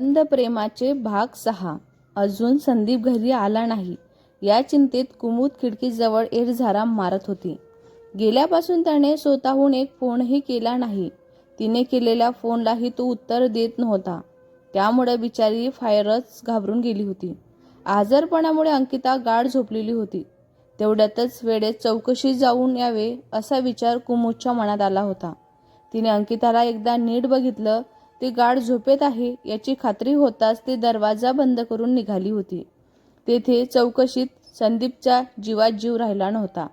अंधप्रेमाचे भाग सहा. अजून संदीप घरी आला नाही. या चिंतेत कुमुद खिडकीजवळ एरझारा मारत होती. गेल्यापासून त्याने स्वतःहून एक फोनही केला नाही. तिने केलेल्या फोनलाही तो उत्तर देत नव्हता. त्यामुळे बिचारी फायरच घाबरून गेली होती. आजारपणामुळे अंकिता गाढ झोपलेली होती. तेवढ्यातच वेळेत चौकशी जाऊन यावे असा विचार कुमुदच्या मनात आला होता. तिने अंकिताला एकदा नीट बघितलं ती गाढ झोपेत आहे याची खात्री होताच ती दरवाजा बंद करून निघाली होती. तेथे चौकशीत संदीपचा जीवात जीव राहिला नव्हता.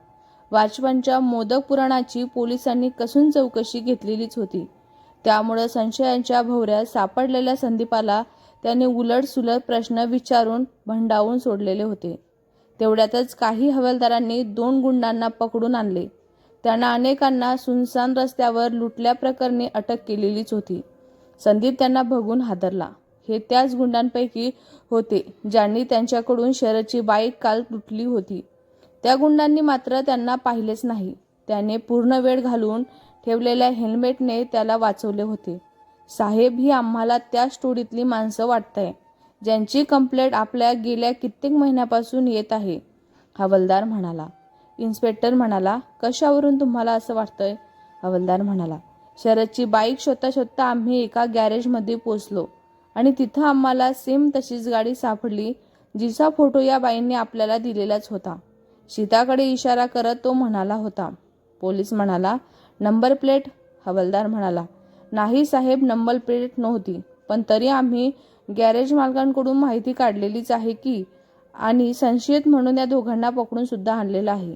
वाचवांच्या मोदक पुराणाची पोलिसांनी कसून चौकशी घेतलेलीच होती. त्यामुळं संशयांच्या भोवऱ्यात सापडलेल्या संदीपाला त्याने उलटसुलट प्रश्न विचारून भंडावून सोडलेले होते. तेवढ्यातच काही हवालदारांनी दोन गुंडांना पकडून आणले. त्यांना अनेकांना सुनसान रस्त्यावर लुटल्याप्रकरणी अटक केलेलीच होती. संदीप त्यांना बघून हादरला. हे त्याच गुंडांपैकी होते ज्यांनी त्यांच्याकडून शरदची बाईक काल तुटली होती. त्या गुंडांनी मात्र त्यांना पाहिलेच नाही. त्याने पूर्ण वेळ घालून ठेवलेल्या हेल्मेटने त्याला वाचवले होते. साहेब ही आम्हाला त्या स्टोरीतली माणसं वाटतंय ज्यांची कंप्लेंट आपल्या गेल्या कित्येक महिन्यापासून येत आहे हवलदार म्हणाला. इन्स्पेक्टर म्हणाला कशावरून तुम्हाला असं वाटतंय? हवलदार म्हणाला शरदची बाईक शोधता शोधता आम्ही एका गॅरेजमध्ये पोचलो आणि तिथं आम्हाला सेम तशीच गाडी सापडली जिचा फोटो या बाईंनी आपल्याला दिलेलाच होता. शीताकडे इशारा करत तो म्हणाला होता. पोलीस म्हणाला नंबर प्लेट हवलदार म्हणाला. नाही साहेब नंबर प्लेट नव्हती. पण तरी आम्ही गॅरेज मालकांकडून माहिती काढलेलीच आहे की आणि संशयित म्हणून या दोघांना पकडून सुद्धा आणलेलं आहे.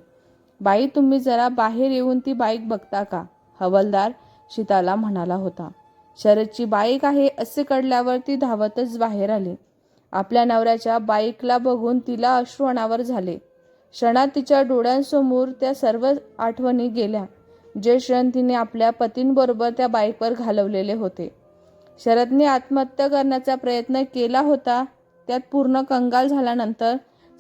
बाई तुम्ही जरा बाहेर येऊन ती बाईक बघता का? हवलदार शीताला म्हणाला होता. शरदची बाईक आहे असे कळल्यावर ती धावतच बाहेर आली. आपल्या नवऱ्याच्या बाईकला बघून तिला अश्रू अनावर झाले. क्षणात तिच्या डोळ्यांसमोर त्या सर्व आठवणी गेल्या. जे क्षण तिने आपल्या पतींबरोबर त्या बाईकवर घालवलेले होते. शरदने आत्महत्या करण्याचा प्रयत्न केला होता. त्यात पूर्ण कंगाल झाल्यानंतर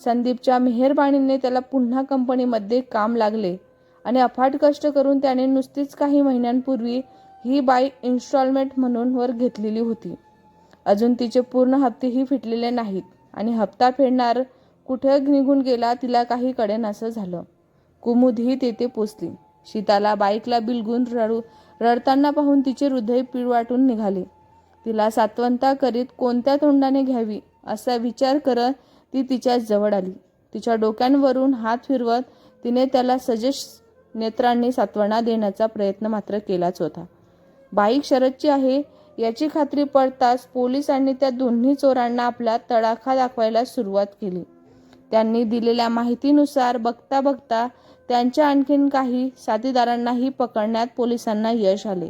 संदीपच्या मेहरबाणीने त्याला पुन्हा कंपनीमध्ये काम लागले. आणि अफाट कष्ट करून त्याने नुसतीच काही महिन्यांपूर्वी ही बाईक इन्स्टॉलमेंट म्हणून वर घेतलेली होती. अजून तिचे पूर्ण हप्तेही फिटलेले नाहीत आणि हप्ता फेडणार कुठे निघून गेला तिला काही कडेनासं झालं. कुमुदही तेथे पोचली. शीताला बाईकला बिलगून रडू रडताना पाहून तिचे हृदय पिळवाटून निघाले. तिला सात्वंता करीत कोणत्या तोंडाने घ्यावी असा विचार करत ती तिच्या जवळ आली. तिच्या डोक्यांवरून हात फिरवत तिने त्याला सजेस्ट नेत्रांनी सात्वना देण्याचा प्रयत्न मात्र केलाच होता. बाईक शरदची आहे याची खात्री पडताच पोलिसांनी त्या दोन्ही चोरांना आपला तडाखा दाखवायला सुरुवात केली. त्यांनी दिलेल्या माहितीनुसार बघता बघता त्यांच्या आणखीन काही साथीदारांनाही पकडण्यात पोलिसांना यश आले.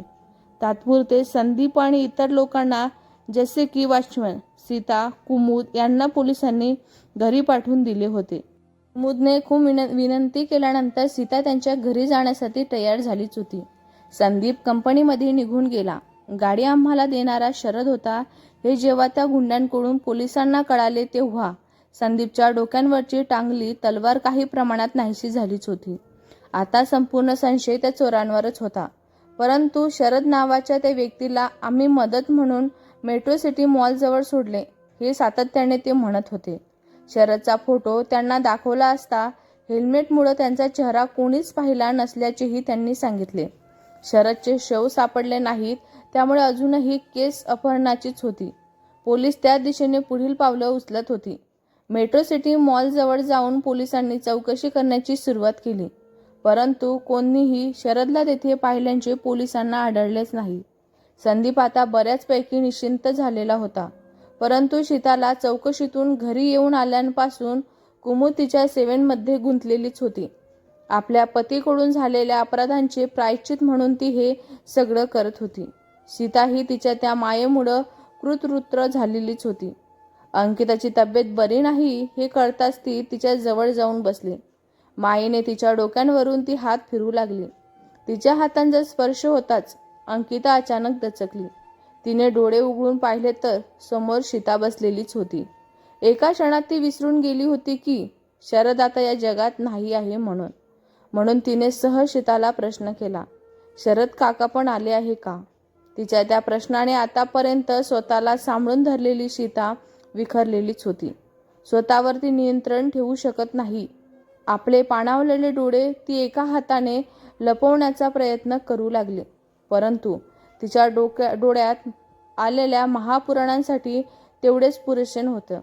तात्पुरते संदीप आणि इतर लोकांना जसे की वॉचमन सीता कुमुद यांना पोलिसांनी घरी पाठवून दिले होते. मुदने खूप विन विनंती केल्यानंतर सीता त्यांच्या घरी जाण्यासाठी तयार झालीच होती. संदीप कंपनीमध्ये निघून गेला. गाडी आम्हाला देणारा शरद होता. हे जेव्हा त्या गुंड्यांकडून पोलिसांना कळाले तेव्हा संदीपच्या डोक्यांवरची टांगली तलवार काही प्रमाणात नाहीशी झालीच होती. आता संपूर्ण संशय त्या चोरांवरच होता. परंतु शरद नावाच्या त्या व्यक्तीला आम्ही मदत म्हणून मेट्रो सिटी मॉलजवळ सोडले हे सातत्याने ते म्हणत होते. शरदचा फोटो त्यांना दाखवला असता हेल्मेटमुळं त्यांचा चेहरा कोणीच पाहिला नसल्याचेही त्यांनी सांगितले. शरदचे शव सापडले नाहीत त्यामुळे अजूनही केस अपहरणाचीच होती. पोलीस त्या दिशेने पुढील पावलं उचलत होती. मेट्रो सिटी मॉलजवळ जाऊन पोलिसांनी चौकशी करण्याची सुरुवात केली. परंतु कोणीही शरदला तेथे पाहिल्याचे पोलिसांना आढळलेच नाही. संदीप आता बऱ्याचपैकी निश्चिंत झालेला होता. परंतु शीताला चौकशीतून घरी येऊन आल्यापासून कुमुद तिच्या सेवेंमध्ये गुंतलेलीच होती. आपल्या पतीकडून झालेल्या अपराधांचे प्रायश्चित म्हणून ती हे सगळं करत होती. सीता ही तिच्या त्या मायेमुळं कृतवृत्र झालेलीच होती. अंकिताची तब्येत बरी नाही हे कळताच ती तिच्या जवळ जाऊन बसली. मायेने तिच्या डोक्यांवरून ती हात फिरू लागली. तिच्या हातांचा स्पर्श होताच अंकिता अचानक दचकली. तिने डोळे उघडून पाहिले तर समोर शीता बसलेलीच होती. एका क्षणात ती विसरून गेली होती की शरद आता या जगात नाही आहे म्हणून. म्हणून तिने सहज शिताला प्रश्न केला शरद काका पण आले आहे का? तिच्या त्या प्रश्नाने आतापर्यंत स्वतःला सांभाळून धरलेली शीता विखरलेलीच होती. स्वतःवरती नियंत्रण ठेवू शकत नाही. आपले पाणावलेले डोळे ती एका हाताने लपवण्याचा प्रयत्न करू लागले. परंतु तिच्या डोक्या डोळ्यात आलेल्या महापुराणांसाठी तेवढेच पुरेसे नव्हतं.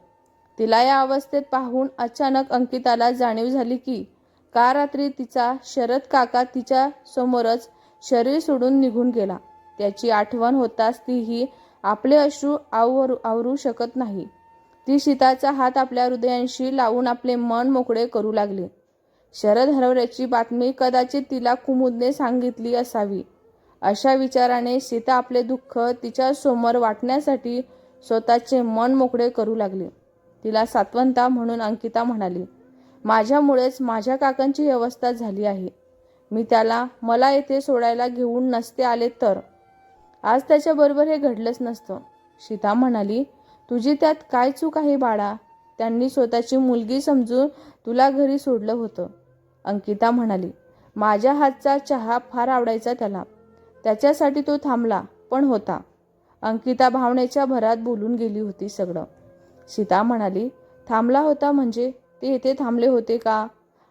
तिला या अवस्थेत पाहून अचानक अंकिताला जाणीव झाली की का रात्री तिचा शरद काका तिच्या समोरच शरीर सोडून निघून गेला. त्याची आठवण होताच तीही आपले अश्रू आवरू आवरू शकत नाही. ती सीताचा हात आपल्या हृदयांशी लावून आपले मन मोकळे करू लागले. शरद हरवल्याची बातमी कदाचित तिला कुमुदने सांगितली असावी. अशा विचाराने सीता आपले दुःख तिच्या समोर वाटण्यासाठी स्वतःचे मन मोकळे करू लागले. तिला सात्वंता म्हणून अंकिता म्हणाली माझ्यामुळेच माझ्या काकांची व्यवस्था अवस्था झाली आहे. मी त्याला मला येथे सोडायला घेऊन नसते आले तर. आज त्याच्याबरोबर हे घडलंच नसतं. सीता म्हणाली तुझी त्यात काय चूक आहे बाळा? त्यांनी स्वतःची मुलगी समजून तुला घरी सोडलं होतं. अंकिता म्हणाली माझ्या हातचा चहा फार आवडायचा त्याला. त्याच्यासाठी तो थांबला पण होता. अंकिता भावनेच्या भरात बोलून गेली होती सगळं. सीता म्हणाली थांबला होता म्हणजे? ते येथे थांबले होते का?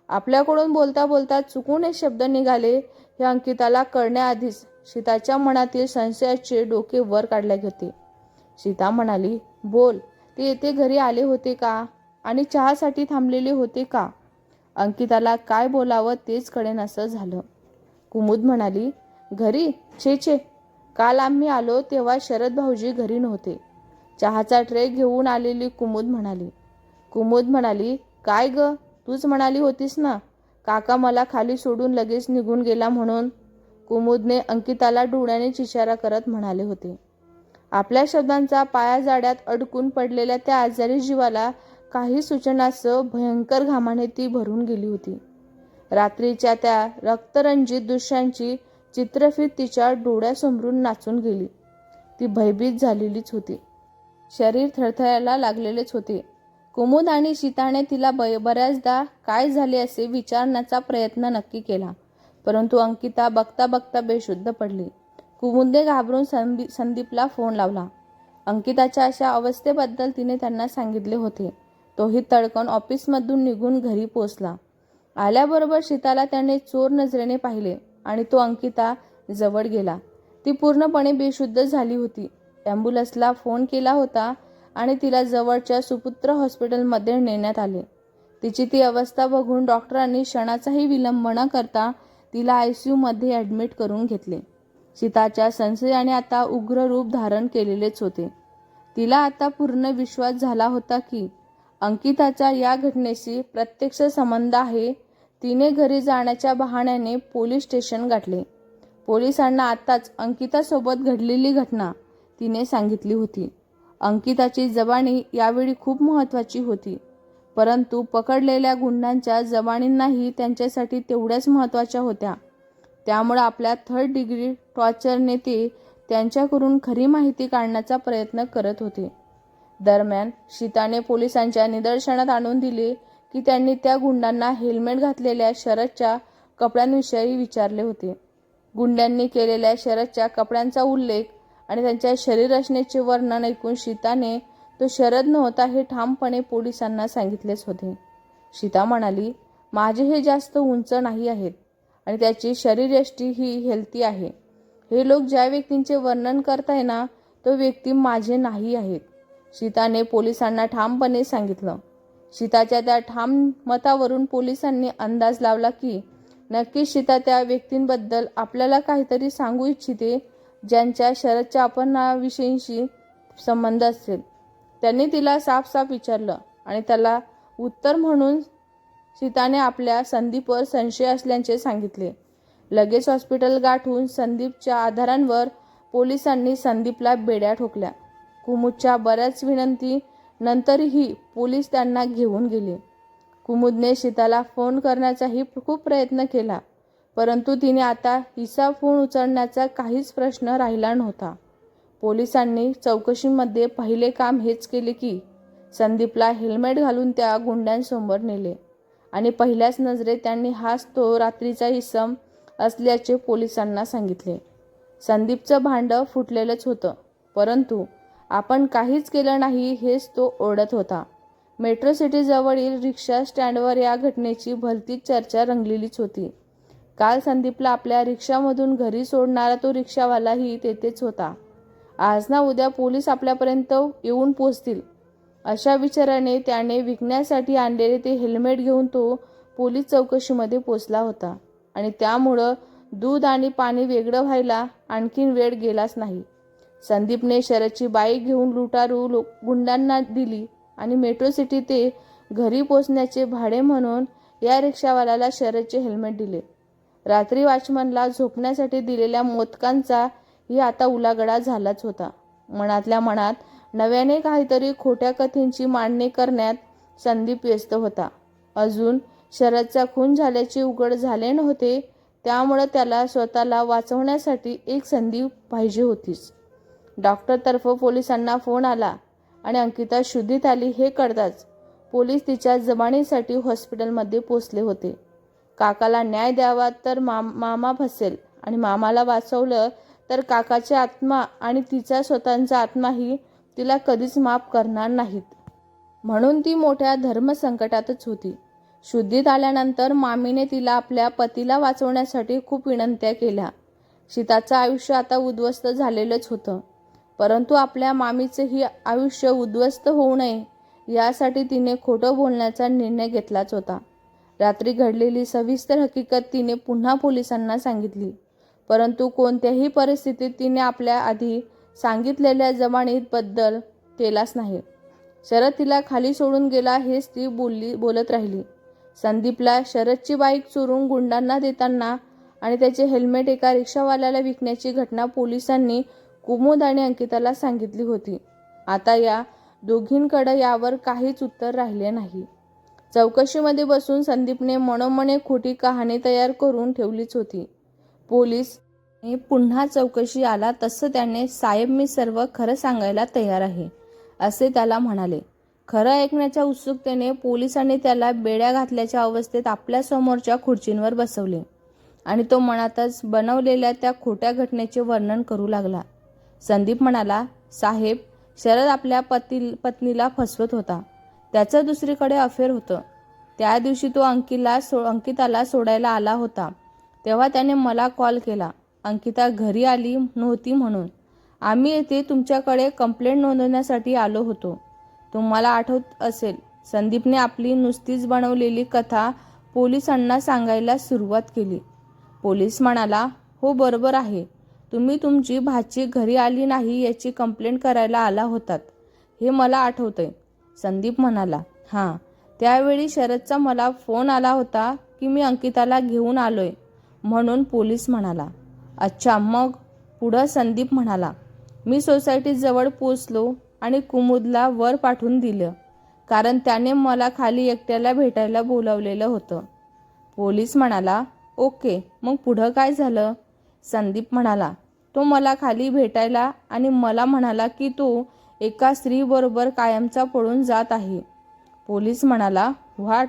आपल्याकडून बोलता बोलता चुकून एक शब्द निघाले हे अंकिताला कळण्याआधीच सीताच्या मनातील संशयाचे डोके वर काढले होते. सीता म्हणाली बोल ते येथे घरी आले होते का? आणि चहासाठी थांबलेले होते का? अंकिताला काय बोलावं तेच कळेनासं झालं. कुमुद म्हणाली घरी? छे छे. काल आम्ही आलो तेव्हा शरद भाऊजी घरी नव्हते. चहाचा ट्रे घेऊन आलेली कुमुद म्हणाली. कुमुद म्हणाली काय ग? तूच म्हणाली होतीस ना? काका मला खाली सोडून लगेच निघून गेला म्हणून. कुमुदने अंकिताला डोळ्याने चिशारा करत म्हणाले होते. आपल्या शब्दांचा पाया जाड्यात अडकून पडलेल्या त्या आजारी जीवाला काही सूचनासह भयंकर घामाने ती भरून गेली होती. रात्रीच्या त्या रक्तरंजित दृश्यांची चित्रफित तिच्या डोळ्यासमरून नाचून गेली. ती भयभीत झालेलीच होती. शरीर थरथरायला लागलेलेच होते. कुमुद आणि सीताने तिला ब बऱ्याचदा काय झाले असे विचारण्याचा प्रयत्न नक्की केला परंतु अंकिता बघता बघता बेशुद्ध पडली. कुमुदने घाबरून संदी संदीपला फोन लावला. अंकिताच्या अशा अवस्थेबद्दल तिने त्यांना सांगितले होते. तोही तडकन ऑफिसमधून निघून घरी पोचला आल्याबरोबर सीताला त्याने चोर नजरेने पाहिले. आणि तो अंकिता जवळ गेला. ती पूर्णपणे बेशुद्ध झाली होती. ॲम्ब्युलन्सला फोन केला होता आणि तिला जवळच्या सुपुत्र हॉस्पिटलमध्ये नेण्यात आले. तिची ती अवस्था बघून डॉक्टरांनी क्षणाचाही विलंब न करता तिला आय सी यूमध्ये ॲडमिट करून घेतले. सीताच्या संशयाने आता उग्र रूप धारण केलेलेच होते. तिला आता पूर्ण विश्वास झाला होता की अंकिताचा या घटनेशी प्रत्यक्ष संबंध आहे तिने घरी जाण्याच्या बहाण्याने पोलीस स्टेशन गाठले. पोलिसांना आत्ताच अंकितासोबत घडलेली घटना तिने सांगितली होती. अंकिताची जबानी यावेळी खूप महत्त्वाची होती. परंतु पकडलेल्या गुंडांच्या जबानींनाही त्यांच्यासाठी तेवढ्याच महत्त्वाच्या होत्या. त्यामुळे आपल्या थर्ड डिग्री टॉर्चरने ते त्यांच्याकडून खरी माहिती काढण्याचा प्रयत्न करत होते. दरम्यान शीताने पोलिसांच्या निदर्शनात आणून दिले की त्यांनी त्या गुंडांना हेल्मेट घातलेल्या शरदच्या कपड्यांविषयी विचारले होते. गुंड्यांनी केलेल्या शरदच्या कपड्यांचा उल्लेख आणि त्यांच्या शरीररचनेचे वर्णन ऐकून सीताने तो शरद नव्हता हे ठामपणे पोलिसांना सांगितलेच होते. सीता म्हणाली माझे हे जास्त उंच नाही आहेत आणि त्याची शरीरयष्टी ही हेल्थी आहे. हे लोक ज्या व्यक्तींचे वर्णन करताय ना तो व्यक्ती माझे नाही आहेत. सीताने पोलिसांना ठामपणे सांगितलं. सीताच्या त्या ठाम मतावरून पोलिसांनी अंदाज लावला की नक्कीच सीता त्या व्यक्तींबद्दल आपल्याला काहीतरी सांगू इच्छिते ज्यांच्या शरदच्या अपहरणाविषयीशी संबंध असेल. त्यांनी तिला साफ साफ विचारलं आणि त्याला उत्तर म्हणून सीताने आपल्या संदीपवर संशय असल्याचे सांगितले. लगेच हॉस्पिटल गाठून संदीपच्या आधारांवर पोलिसांनी संदीपला बेड्या ठोकल्या. कुमुदच्या बऱ्याच विनंती नंतरही पोलीस त्यांना घेऊन गेले. कुमुदने सीताला फोन करण्याचाही खूप प्रयत्न केला परंतु तिने आता हिचा फोन उचलण्याचा काहीच प्रश्न राहिला नव्हता. पोलिसांनी चौकशीमध्ये पहिले काम हेच केले की संदीपला हेल्मेट घालून त्या गुंड्यांसमोर नेले आणि पहिल्याच नजरेत त्यांनी हाच तो रात्रीचा इसम असल्याचे पोलिसांना सांगितले. संदीपचं भांडं फुटलेलंच होतं परंतु आपण काहीच केलं नाही हेच तो ओढत होता. मेट्रो सिटीजवळील रिक्षा स्टँडवर या घटनेची भलतीच चर्चा रंगलेलीच होती. काल संदीपला आपल्या रिक्षामधून घरी सोडणारा तो रिक्षावालाही तेथेच होता. आज ना उद्या पोलीस आपल्यापर्यंत येऊन पोचतील अशा विचाराने त्याने विकण्यासाठी आणलेले ते हेल्मेट घेऊन तो पोलीस चौकशीमध्ये पोचला होता. आणि त्यामुळं दूध आणि पाणी वेगळं व्हायला आणखीन वेळ गेलाच नाही. संदीपने शरदची बाईक घेऊन लुटारू लो गुंडांना दिली आणि मेट्रो सिटी ते घरी पोचण्याचे भाडे म्हणून या रिक्षावाल्याला शरदचे हेल्मेट दिले. रात्री वॉचमनला झोपण्यासाठी दिलेल्या मोदकांचा ही आता उलागडा झालाच होता. मनातल्या मनात नव्याने काहीतरी खोट्या कथेंची मांडणी करण्यात संदीप व्यस्त होता. अजून शरदचा खून झाल्याचे उघड झाले नव्हते त्यामुळं त्याला स्वतःला वाचवण्यासाठी एक संधी पाहिजे होतीच. डॉक्टरतर्फ पोलिसांना फोन आला आणि अंकिता शुद्धीत आली हे कळताच पोलीस तिच्या जमानीसाठी हॉस्पिटलमध्ये पोचले होते. काकाला न्याय द्यावा तर माम मामा फसेल आणि मामाला वाचवलं तर काकाची आत्मा आणि तिचा स्वतःचा आत्माही तिला कधीच माफ करणार नाहीत. म्हणून ती मोठ्या धर्मसंकटातच होती. शुद्धीत आल्यानंतर मामीने तिला आपल्या पतीला वाचवण्यासाठी खूप विनंत्या केल्या. शीताचं आयुष्य आता उद्ध्वस्त झालेलंच होतं. परंतु आपल्या मामीचंही आयुष्य उद्ध्वस्त होऊ नये यासाठी तिने खोटं बोलण्याचा निर्णय घेतलाच होता. रात्री घडलेली सविस्तर हकीकत तिने पुन्हा पोलिसांना सांगितली. परंतु कोणत्याही परिस्थितीत तिने आपल्या आधी सांगितलेल्या जमानीबद्दल केलाच नाही. शरद तिला खाली सोडून गेला हेच ती बोलली बोलत राहिली. संदीपला शरदची बाईक चोरून गुंडांना देताना आणि त्याचे हेल्मेट एका रिक्षावाल्याला विकण्याची घटना पोलिसांनी कुमुद आणि अंकिताला सांगितली होती. आता या दोघींकडं यावर काहीच उत्तर राहिले नाही. चौकशीमध्ये बसून संदीपने मनोमने खोटी कहाणी तयार करून ठेवलीच होती. पोलीस पुन्हा चौकशी आला तसं त्याने साहेब मी सर्व खरं सांगायला तयार आहे असे त्याला म्हणाले. खरं ऐकण्याच्या उत्सुकतेने पोलिसांनी त्याला बेड्या घातल्याच्या अवस्थेत आपल्या समोरच्या खुर्चींवर बसवले आणि तो मनातच बनवलेल्या त्या खोट्या घटनेचे वर्णन करू लागला. संदीप म्हणाला साहेब शरद आपल्या पती पत्नीला फसवत होता. त्याचं दुसरीकडे अफेअर होतं. त्या दिवशी तो अंकिला सो अंकिताला सोडायला आला होता. तेव्हा त्याने मला कॉल केला. अंकिता घरी आली नव्हती म्हणून. आम्ही येथे तुमच्याकडे कंप्लेंट नोंदवण्यासाठी आलो होतो. तुम्हाला आठवत असेल संदीपने आपली नुसतीच बनवलेली कथा पोलिसांना सांगायला सुरुवात केली. पोलीस म्हणाला हो बरोबर आहे. तुम्ही तुमची भाची घरी आली नाही याची कंप्लेंट करायला आला होतात. हे मला आठवतंय. संदीप म्हणाला हां त्यावेळी शरदचा मला फोन आला होता की मी अंकिताला घेऊन आलोय. म्हणून पोलीस म्हणाला अच्छा मग? पुढं संदीप म्हणाला मी सोसायटीजवळ पोचलो आणि कुमुदला वर पाठवून दिलं कारण त्याने मला खाली एकट्याला भेटायला बोलावलेलं होतं. पोलीस म्हणाला ओके मग पुढं काय झालं? संदीप म्हणाला तो मला खाली भेटायला आणि मला म्हणाला की तो एका स्त्रीबरोबर कायमचा पळून जात आहे. पोलीस म्हणाला व्हाट?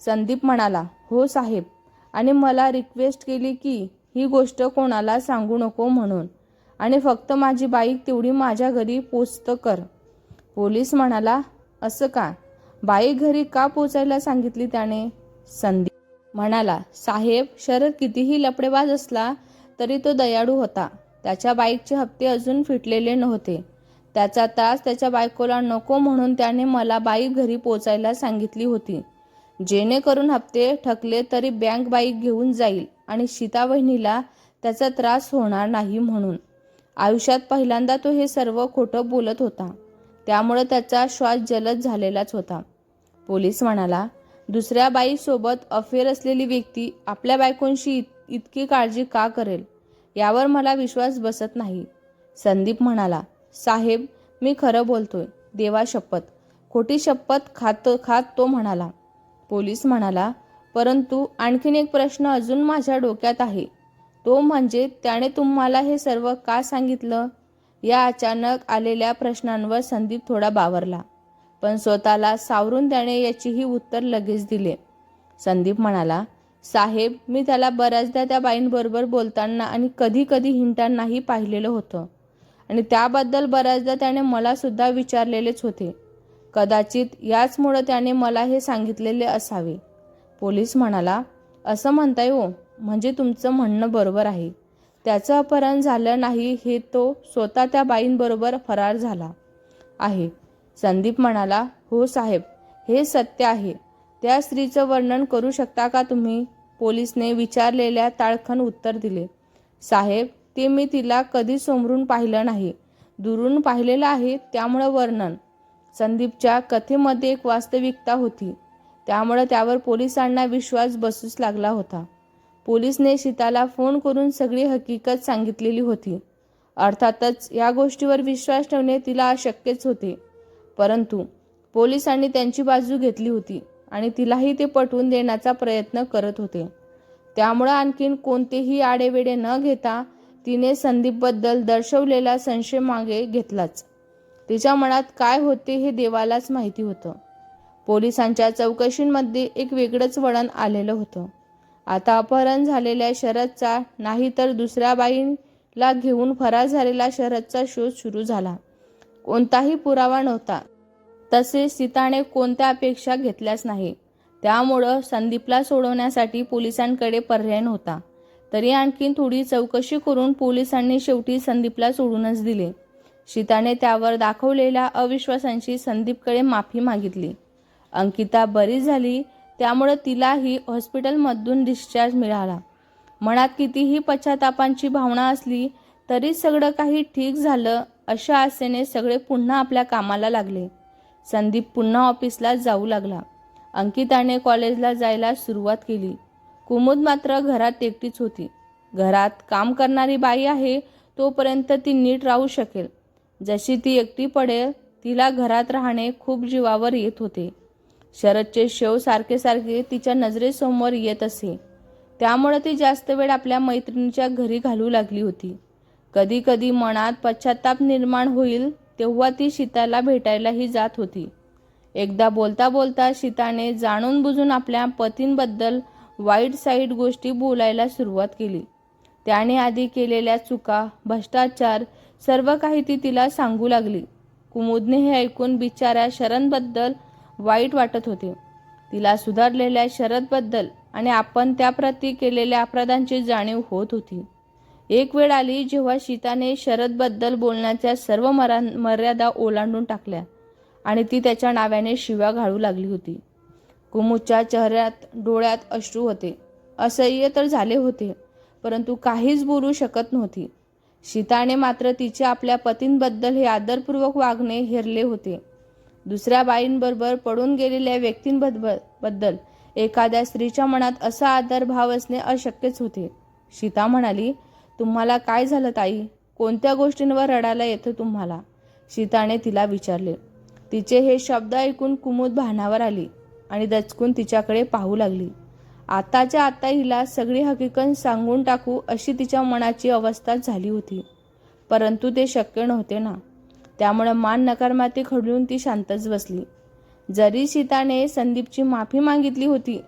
संदीप म्हणाला हो साहेब आणि मला रिक्वेस्ट केली की ही गोष्ट कोणाला सांगू नको म्हणून आणि फक्त माझी बाईक तेवढी माझ्या घरी पोचतं कर. पोलीस म्हणाला असं का? बाईक घरी का पोचायला सांगितली त्याने? संदीप म्हणाला साहेब शरद कितीही लपडेबाज असला तरी तो दयाळू होता. त्याच्या बाईकचे हप्ते अजून फिटलेले नव्हते. त्याचा त्रास त्याच्या बायकोला नको म्हणून त्याने मला बाईक घरी पोचायला सांगितली होती. जेणेकरून हप्ते ठकले तरी बँक बाईक घेऊन जाईल आणि सीता बहिणीला त्याचा त्रास होणार नाही म्हणून. आयुष्यात पहिल्यांदा तो हे सर्व खोटं बोलत होता. त्यामुळे त्याचा श्वास जलद झालेलाच होता. पोलीस म्हणाला दुसऱ्या बाईसोबत अफेअर असलेली व्यक्ती आपल्या बायकोंशी इतकी काळजी का करेल? यावर मला विश्वास बसत नाही. संदीप म्हणाला साहेब मी खरं बोलतोय. देवा शपथ. खोटी शपथ खात खात तो म्हणाला. पोलीस म्हणाला परंतु आणखीन एक प्रश्न अजून माझ्या डोक्यात आहे. तो म्हणजे त्याने तुम्हाला हे सर्व का सांगितलं? या अचानक आलेल्या प्रश्नांवर संदीप थोडा बावरला पण स्वतःला सावरून त्याने याचीही उत्तर लगेच दिले. संदीप म्हणाला साहेब मी त्याला बऱ्याचदा त्या बाईंबरोबर बोलताना आणि कधी कधी हिंडतानाही पाहिलेलं होतं. आणि त्याबद्दल बऱ्याचदा त्याने मला सुद्धा विचारलेलेच होते. कदाचित याचमुळं त्याने मला हे सांगितलेले असावे. पोलीस म्हणाला असं म्हणताय हो. म्हणजे तुमचं म्हणणं बरोबर आहे. त्याचं अपहरण झालं नाही हे तो स्वतः त्या बाईंबरोबर फरार झाला आहे. संदीप म्हणाला हो साहेब हे सत्य आहे. त्या स्त्रीचं वर्णन करू शकता का तुम्ही? पोलिसने विचारलेल्या ताळखण उत्तर दिले. साहेब ते मी तिला कधी समोरून पाहिलं नाही. दुरून पाहिलेलं आहे त्यामुळं वर्णन. संदीपच्या कथेमध्ये एक वास्तविकता होती. त्यामुळं त्यावर पोलिसांना विश्वास बसूच लागला होता. पोलिसने शीताला फोन करून सगळी हकीकत सांगितलेली होती. अर्थातच या गोष्टीवर विश्वास ठेवणे तिला अशक्यच होते. परंतु पोलिसांनी त्यांची बाजू घेतली होती. आणि तिलाही ते पटवून देण्याचा प्रयत्न करत होते. त्यामुळं आणखीन कोणतेही आडेवेडे न घेता तिने संदीपबद्दल दर्शवलेला संशय मागे घेतलाच. तिच्या मनात काय होते हे देवालाच माहिती होतं. पोलिसांच्या चौकशींमध्ये एक वेगळंच वळण आलेलं होतं. आता अपहरण झालेल्या शरदचा नाही तर दुसऱ्या बाईला घेऊन फरार झालेला शरदचा शोध सुरू झाला. कोणताही पुरावा नव्हता. तसेच सीताने कोणत्या अपेक्षा घेतल्याच नाही. त्यामुळं संदीपला सोडवण्यासाठी पोलिसांकडे पर्याय नव्हता. तरी आणखीन थोडी चौकशी करून पोलिसांनी शेवटी संदीपला सोडूनच दिले. सीताने त्यावर दाखवलेल्या अविश्वासांची संदीपकडे माफी मागितली. अंकिता बरी झाली त्यामुळं तिलाही हॉस्पिटलमधून डिस्चार्ज मिळाला. मनात कितीही पश्चातापांची भावना असली तरी सगळं काही ठीक झालं अशा आशेने सगळे पुन्हा आपल्या कामाला लागले. संदीप पुन्हा ऑफिसला जाऊ लागला. अंकिताने कॉलेजला जायला सुरुवात केली. कुमुद मात्र घरात एकटीच होती. घरात काम करणारी बाई आहे तोपर्यंत ती नीट राहू शकेल. जशी ती एकटी पडेल तिला घरात राहणे खूप जीवावर येत होते. शरदचे शेव सारखे सारखे तिच्या नजरेसमोर येत असे. त्यामुळे ती जास्त वेळ आपल्या मैत्रिणीच्या घरी घालू लागली होती. कधी कधी मनात पश्चाताप निर्माण होईल तेव्हा ती शीताला भेटायलाही जात होती. एकदा बोलता बोलता शीताने जाणून बुजून आपल्या पतींबद्दल वाईट साईट गोष्टी बोलायला सुरुवात केली. त्याने आधी केलेल्या चुका भ्रष्टाचार सर्व काही ती तिला सांगू लागली. कुमुदने हे ऐकून बिचाऱ्या शरणबद्दल वाईट वाटत होते. तिला सुधारलेल्या शरदबद्दल आणि आपण त्याप्रती केलेल्या अपराधांची जाणीव होत होती. एक वेळ आली जेव्हा सीताने शरदबद्दल बोलण्याच्या सर्व मरा मर्यादा ओलांडून टाकल्या आणि ती त्याच्या नाव्याने शिव्या घालू लागली होती. कुमुच्या चेहऱ्यात डोळ्यात अश्रू होते. असह्य तर झाले होते परंतु काहीच बोलू शकत नव्हती. सीताने मात्र तिचे आपल्या पतींबद्दल हे आदरपूर्वक वागणे हेरले होते. दुसऱ्या बाईंबरोबर पडून गेलेल्या व्यक्तींबद्दल बद्दल एखाद्या स्त्रीच्या मनात असा आदरभाव असणे अशक्यच होते. सीता म्हणाली तुम्हाला काय झालं ताई? कोणत्या गोष्टींवर रडायला येतं तुम्हाला? सीताने तिला विचारले. तिचे हे शब्द ऐकून कुमुद भानावर आली आणि दचकून तिच्याकडे पाहू लागली. आताच्या आता हिला सगळी हकीकत सांगून टाकू अशी तिच्या मनाची अवस्था झाली होती. परंतु ते शक्य नव्हते ना. त्यामुळे मान नकारमाती खडून ती शांतच बसली. जरी सीताने संदीपची माफी मागितली होती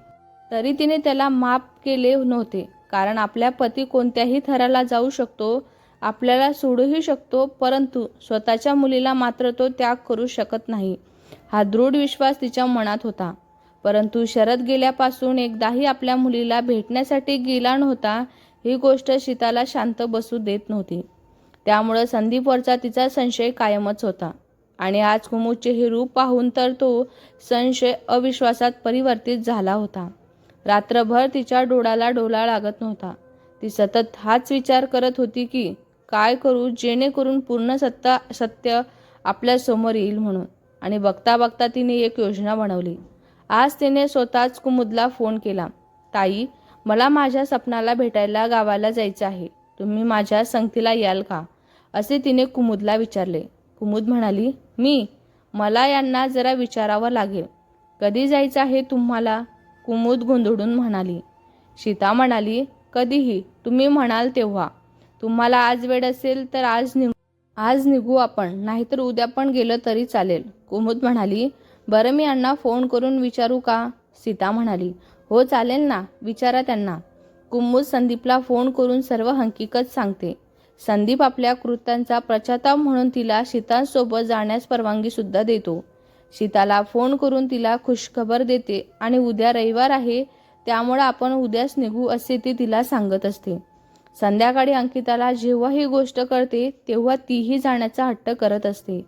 तरी तिने त्याला माफ केले नव्हते. कारण आपल्या पती कोणत्याही थराला जाऊ शकतो आपल्याला सोडूही शकतो परंतु स्वतःच्या मुलीला मात्र तो त्याग करू शकत नाही. हा दृढ विश्वास तिच्या मनात होता. परंतु शरद गेल्यापासून एकदाही आपल्या मुलीला भेटण्यासाठी गेला नव्हता ही गोष्ट शीताला शांत बसू देत नव्हती. त्यामुळं संदीपवरचा तिचा संशय कायमच होता. आणि आज कुमुदचे हे रूप पाहून तर तो संशय अविश्वासात परिवर्तित झाला होता. रात्रभर तिच्या डोळ्याला डोला लागत नव्हता. ती सतत हाच विचार करत होती की काय करू जेणेकरून पूर्ण सत्ता सत्य आपल्यासमोर येईल म्हणून. आणि बघता बघता तिने एक योजना बनवली. आज तिने स्वतःच कुमुदला फोन केला. ताई मला माझ्या सपनाला भेटायला गावाला जायचं आहे. तुम्ही माझ्या संगतीला याल का? असे तिने कुमुदला विचारले. कुमुद म्हणाली मी? मला यांना जरा विचारावं लागेल. कधी जायचं आहे तुम्हाला? कुमुद गोंधळून म्हणाली. सीता म्हणाली कधीही तुम्ही म्हणाल तेव्हा. तुम्हाला आज वेळ असेल तर आज निघू. आज निघू आपण नाहीतर उद्या पण गेलं तरी चालेल. कुमुद म्हणाली बरं मी यांना फोन करून विचारू का? सीता म्हणाली हो चालेल ना विचारा त्यांना. कुमुद संदीपला फोन करून सर्व हकीकत सांगते. संदीप आपल्या कृत्यांचा प्रचाताप म्हणून तिला सीतांसोबत जाण्यास परवानगी सुद्धा देतो. शीताला फोन करून तिला खुशखबर देते आणि उद्या रविवार आहे त्यामुळं आपण उद्याच निघू असे ती तिला सांगत असते. संध्याकाळी अंकिताला जेव्हा ही गोष्ट करते तेव्हा तीही जाण्याचा हट्ट करत असते.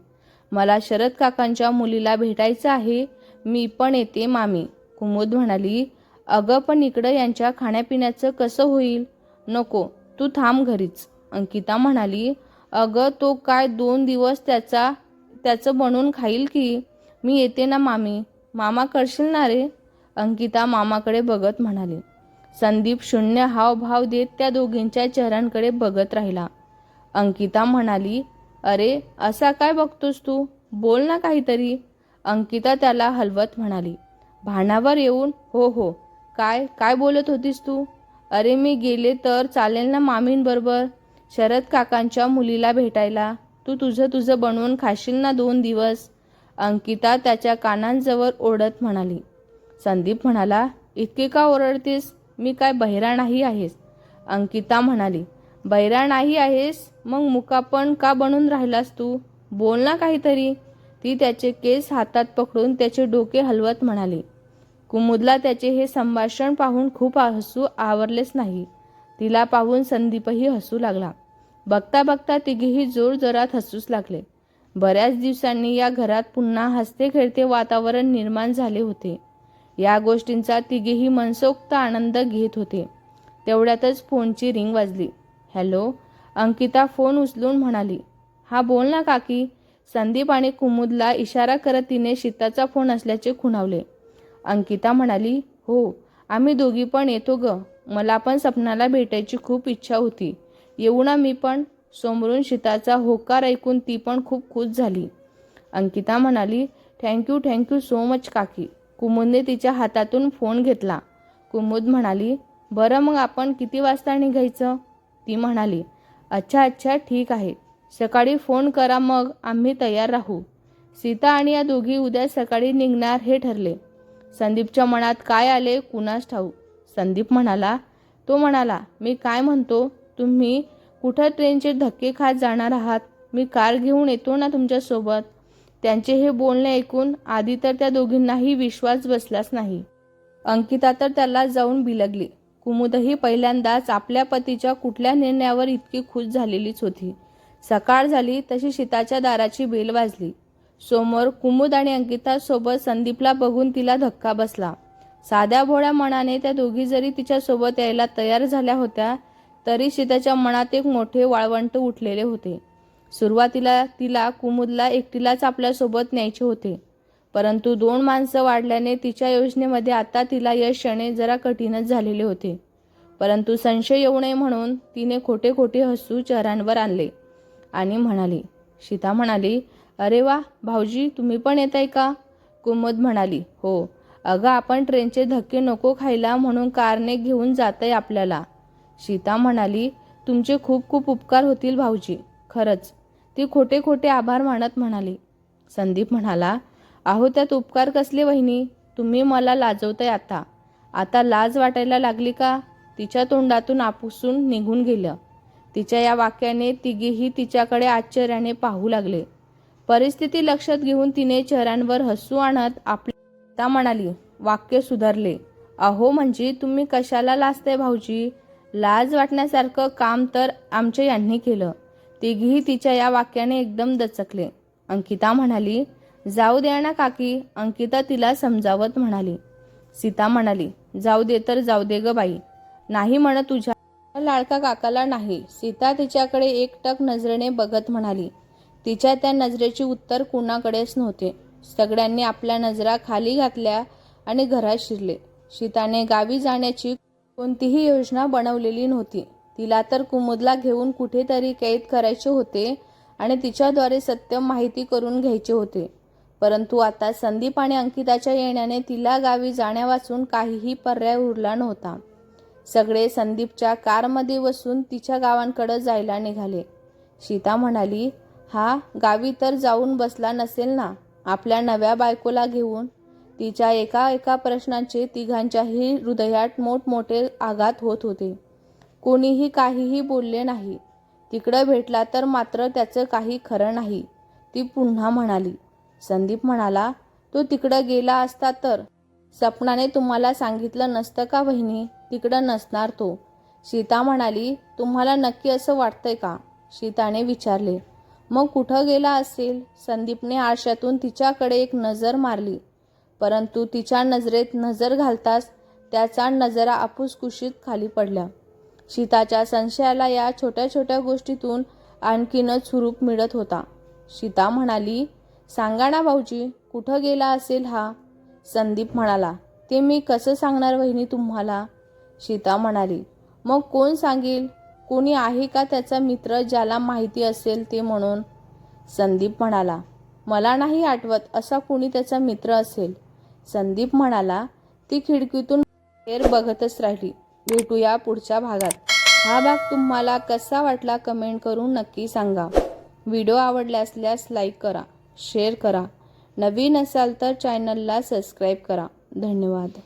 मला शरद काकांच्या मुलीला भेटायचं आहे मी पण येते मामी कुमुद म्हणाली. अगं पण इकडं यांच्या खाण्यापिण्याचं कसं होईल? नको तू थांब घरीच अंकिता म्हणाली. अगं तो काय दोन दिवस त्याचा त्याचं बनवून खाईल की? मी येते ना मामी. मामा करशील ना रे? अंकिता मामाकडे बघत म्हणाली. संदीप शून्य हावभाव देत त्या दोघींच्या चेहऱ्यांकडे बघत राहिला. अंकिता म्हणाली अरे असा काय बघतोस तू? बोल ना काहीतरी. अंकिता त्याला हलवत म्हणाली भानावर येऊन? हो हो. काय काय बोलत होतीस तू? अरे मी गेले तर चालेल ना मामींबरोबर? शरद काकांच्या मुलीला भेटायला. तू तुझं तुझं बनवून खाशील ना दोन दिवस? अंकिता त्याच्या कानांजवळ ओढत म्हणाली. संदीप म्हणाला इतके का ओरडतेस? मी काय बहिरा नाही आहेस. अंकिता म्हणाली बहिरा नाही आहेस? मग मुकापण का बनून राहिलास तू? बोल ना काहीतरी. ती त्याचे केस हातात पकडून त्याचे डोके हलवत म्हणाली कुमुदला त्याचे हे संभाषण पाहून खूप हसू आवरलेच नाही. तिला पाहून संदीपही हसू लागला. बघता बघता तिघेही जोर जोरात हसूच लागले. बऱ्याच दिवसांनी या घरात पुन्हा हसते खेळते वातावरण निर्माण झाले होते. या गोष्टींचा तिघेही मनसोक्त आनंद घेत होते. तेवढ्यातच फोनची रिंग वाजली. हॅलो? अंकिता फोन उचलून म्हणाली. हा बोल ना काकी. संदीप आणि कुमुदला इशारा करत तिने शीताचा फोन असल्याचे खुणावले. अंकिता म्हणाली हो आम्ही दोघी पण येतो ग. मला पण सपनाला भेटायची खूप इच्छा होती. येऊ ना मी पण? समोरून शीताचा होकार ऐकून ती पण खूप खुश झाली. अंकिता म्हणाली थँक्यू थँक्यू सो मच काकी. कुमुदने तिच्या हातातून फोन घेतला. कुमुद म्हणाली बरं मग आपण किती वाजता निघायचं? ती म्हणाली अच्छा अच्छा ठीक आहे. सकाळी फोन करा मग आम्ही तयार राहू. सीता आणि या दोघी उद्या सकाळी निघणार हे ठरले. संदीपच्या मनात काय आले कुणास ठाऊ संदीप म्हणाला तो म्हणाला मी काय म्हणतो? तुम्ही कुठं ट्रेनचे धक्के खात जाणार आहात? मी कार घेऊन येतो ना तुमच्यासोबत? त्यांचे हे बोलणे ऐकून आधी तर त्या दोघींनाही विश्वास बसलाच नाही. अंकिता तर त्याला जाऊन बिलगली. कुमुदही पहिल्यांदाच आपल्या पतीच्या कुठल्या निर्णयावर इतकी खुश झालेलीच होती. सकाळ झाली तशी शीताच्या दाराची बेल वाजली. समोर कुमुद आणि अंकिता सोबत संदीपला बघून तिला धक्का बसला. साध्या भोळ्या मनाने त्या दोघी जरी तिच्यासोबत यायला तयार झाल्या होत्या तरी सीताच्या मनात एक मोठे वाळवंट उठलेले होते. सुरुवातीला तिला कुमुदला एकटीलाच आपल्यासोबत न्यायचे होते. परंतु दोन माणसं वाढल्याने तिच्या योजनेमध्ये आता तिला यश येणे जरा कठीणच झालेले होते. परंतु संशय येऊ नये म्हणून तिने खोटे खोटे हसू चेहऱ्यांवर आणले आणि म्हणाली सीता म्हणाली अरे वा भाऊजी तुम्ही पण येत आहे का? कुमुद म्हणाली हो अगं आपण ट्रेनचे धक्के नको खायला म्हणून कारने घेऊन जात आपल्याला. सीता म्हणाली तुमचे खूप खूप उपकार होतील भाऊजी. खरंच. ती खोटे खोटे आभार मानत म्हणाली. संदीप म्हणाला अहो त्यात उपकार कसले वहिनी? तुम्ही मला लाजवताय आता. आता लाज वाटायला लागली का? तिच्या तोंडातून आपुसून निघून गेलं. तिच्या या वाक्याने तिघेही तिच्याकडे आश्चर्याने पाहू लागले. परिस्थिती लक्षात घेऊन तिने चेहऱ्यांवर हसू आणत आपल्या म्हणाली वाक्य सुधारले. अहो म्हणजे तुम्ही कशाला लाजताय भाऊजी? लाज वाटण्यासारखं काम तर आमच्या यांनी केलं. तिघीही तिच्या या वाक्याने एकदम दचकले. अंकिता म्हणाली जाऊ द्या ना काकी अंकिता तिला समजावत म्हणाली. सीता म्हणाली जाऊ दे तर जाऊ दे ग बाई. नाही म्हण तुझ्या लाडका काकाला नाही. सीता तिच्याकडे एकटक नजरेने बघत म्हणाली तिच्या त्या नजरेची उत्तर कुणाकडेच नव्हते. सगळ्यांनी आपल्या नजरा खाली घातल्या आणि घरात शिरले. सीताने गावी जाण्याची कोणतीही योजना बनवलेली नव्हती. तिला तर कुमुदला घेऊन कुठेतरी कैद करायचे होते आणि तिच्याद्वारे सत्य माहिती करून घ्यायचे होते. परंतु आता संदीप आणि अंकिताच्या येण्याने तिला गावी जाण्यावाचून काहीही पर्याय उरला नव्हता. सगळे संदीपच्या कारमध्ये बसून तिच्या गावांकडे जायला निघाले. सीता म्हणाली हा गावी तर जाऊन बसला नसेल ना? आपल्या नव्या बायकोला घेऊन तिच्या एका एका प्रश्नाचे तिघांच्याही हृदयात मोठमोठे आघात होत होते. कोणीही काहीही बोलले नाही. तिकडं भेटला तर मात्र त्याचं काही खरं नाही. ती पुन्हा म्हणाली. संदीप म्हणाला तो तिकडं गेला असता तर. सपनाने तुम्हाला सांगितलं नसतं का बहिणी? तिकडं नसणार तो. सीता म्हणाली तुम्हाला नक्की असं वाटतंय का? सीताने विचारले. मग कुठं गेला असेल? संदीपने आरशातून तिच्याकडे एक नजर मारली. परंतु तिच्या नजरेत नजर घालताच त्याचा नजरा आपुसकुशीत खाली पडल्या सीताच्या संशयाला या छोट्या छोट्या गोष्टीतून आणखीनच स्वरूप मिळत होता. सीता म्हणाली सांगा ना भाऊजी कुठं गेला असेल हा? संदीप म्हणाला ते मी कसं सांगणार वहिनी तुम्हाला? सीता म्हणाली मग कोण सांगेल? कोणी आहे का त्याचा मित्र ज्याला माहिती असेल ते म्हणून? संदीप म्हणाला मला नाही आठवत असा कोणी त्याचा मित्र असेल. संदीप म्हणाला ती खिडकीतून बाहेर बघतच राहिली. भेटूया पुढच्या भागात. हा भाग तुम्हाला कसा वाटला कमेंट करून नक्की सांगा. व्हिडिओ आवडला असल्यास लाईक करा शेअर करा. नवीन असाल तर चॅनलला सबस्क्राईब करा. धन्यवाद.